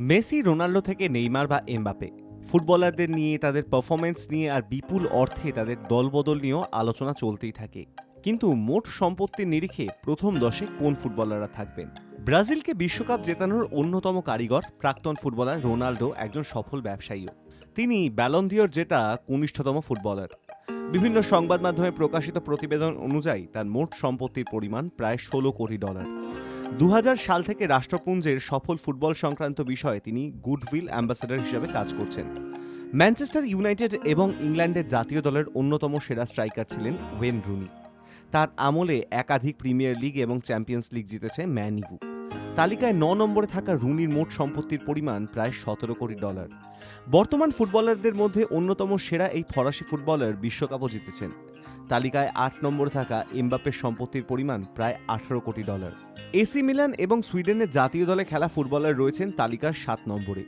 Messi, Ronaldo থেকে Neymar বা Mbappe ফুটবলারদের নিয়ে, তাদের পারফরমেন্স নিয়ে আর বিপুল অর্থে তাদের দলবদল নিয়েও আলোচনা চলতেই থাকে। কিন্তু মোট সম্পত্তির নিরিখে প্রথম দশে কোন ফুটবলাররা থাকবেন? ব্রাজিলকে বিশ্বকাপ জেতানোর অন্যতম কারিগর প্রাক্তন ফুটবলার রোনাল্ডো একজন সফল ব্যবসায়ীও। তিনি ব্যালন্দিয়র জেতা কনিষ্ঠতম ফুটবলার। বিভিন্ন সংবাদ মাধ্যমে প্রকাশিত প্রতিবেদন অনুযায়ী তার মোট সম্পত্তির পরিমাণ প্রায় ষোলো কোটি ডলার। দু হাজার সাল থেকে রাষ্ট্রপুঞ্জের সফল ফুটবল সংক্রান্ত বিষয়ে তিনি গুডউইল অ্যাম্বাসেডর হিসেবে কাজ করছেন। ম্যানচেস্টার ইউনাইটেড এবং ইংল্যান্ডের জাতীয় দলের অন্যতম সেরা স্ট্রাইকার ছিলেন ওয়েন রুনি। তার আমলে একাধিক প্রিমিয়ার লিগ এবং চ্যাম্পিয়ন্স লিগ জিতেছে ম্যান ইউ। তালিকায় ন নম্বরে থাকা রুনির মোট সম্পত্তির পরিমাণ প্রায় সতেরো কোটি ডলার। বর্তমান ফুটবলারদের মধ্যে অন্যতম সেরা এই ফরাসি ফুটবলার বিশ্বকাপও জিতেছেন। তালিকায় আট নম্বরে থাকা এমবাপের সম্পত্তির পরিমাণ প্রায় আঠারো কোটি ডলার। এসি মিলান এবং সুইডেনের জাতীয় দলে খেলা ফুটবলার রয়েছেন তালিকার সাত নম্বরে।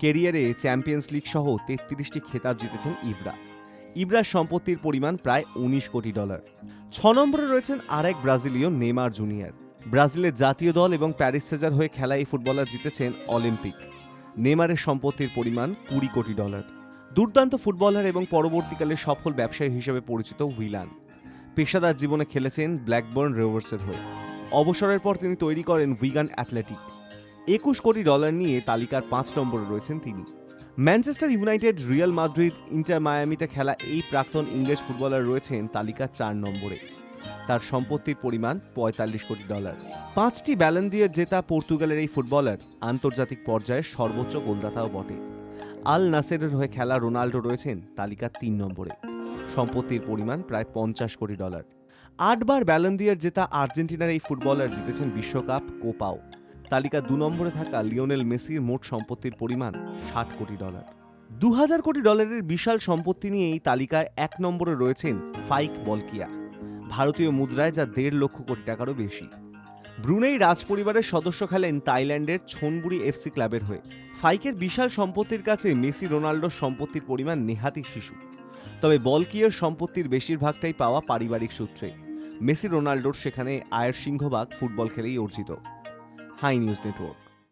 কেরিয়ারে চ্যাম্পিয়ন্স লিগ সহ তেত্রিশটি খেতাব জিতেছেন ইবরা। ইবরার সম্পত্তির পরিমাণ প্রায় উনিশ কোটি ডলার। ছ নম্বরে রয়েছেন আরেক ব্রাজিলীয় নেমার জুনিয়র। ব্রাজিলের জাতীয় দল এবং প্যারিস সেজার হয়ে খেলা এই ফুটবলার জিতেছেন অলিম্পিক। নেমারের সম্পত্তির পরিমাণ কুড়ি কোটি ডলার। দুর্দান্ত ফুটবলার এবং পরবর্তীকালে সফল ব্যবসায়ী হিসেবে পরিচিত উইলান পেশাদার জীবনে খেলেছেন ব্ল্যাকবার্ন রেভার্সের হয়ে। অবসরের পর তিনি তৈরি করেন উইগান অ্যাথলেটিক। একুশ কোটি ডলার নিয়ে তালিকার পাঁচ নম্বরে রয়েছেন তিনি। Manchester United, Real Madrid, Inter মায়ামিতে খেলা এই প্রাক্তন ইংরেজ ফুটবলার রয়েছেন তালিকার চার নম্বরে। তার সম্পত্তির পরিমাণ পঁয়তাল্লিশ কোটি ডলার। পাঁচটি ব্যালন দিয়ে জেতা পর্তুগালের এই ফুটবলার আন্তর্জাতিক পর্যায়ে সর্বোচ্চ গোলদাতাও বটে। আল নাসেরের হয়ে খেলা রোনাল্ডো রয়েছেন তালিকার তিন নম্বরে। সম্পত্তির পরিমাণ প্রায় পঞ্চাশ কোটি ডলার। আটবার ব্যালন দিয়ে জেতা আর্জেন্টিনার এই ফুটবলার জিতেছেন বিশ্বকাপ কোপাও। তালিকা দু নম্বরে থাকা লিওনেল মেসির মোট সম্পত্তির পরিমাণ ষাট কোটি ডলার। দু হাজার কোটি ডলারের বিশাল সম্পত্তি নিয়ে এই তালিকায় এক নম্বরে রয়েছেন ফাইক বলকিয়া। ভারতীয় মুদ্রায় যা দেড় লক্ষ কোটি টাকারও বেশি। ব্রুনেই রাজপরিবারের সদস্য খেলেন থাইল্যান্ডের ছনবুরি এফসি ক্লাবের হয়ে। ফাইকের বিশাল সম্পত্তির কাছে মেসি রোনাল্ডোর সম্পত্তির পরিমাণ নেহাতি শিশু। তবে বলকিয়ের সম্পত্তির বেশিরভাগটাই পাওয়া পারিবারিক সূত্রে। মেসি রোনাল্ডোর সেখানে আয়ের সিংহভাগ ফুটবল খেলেই অর্জিত। Hi news network.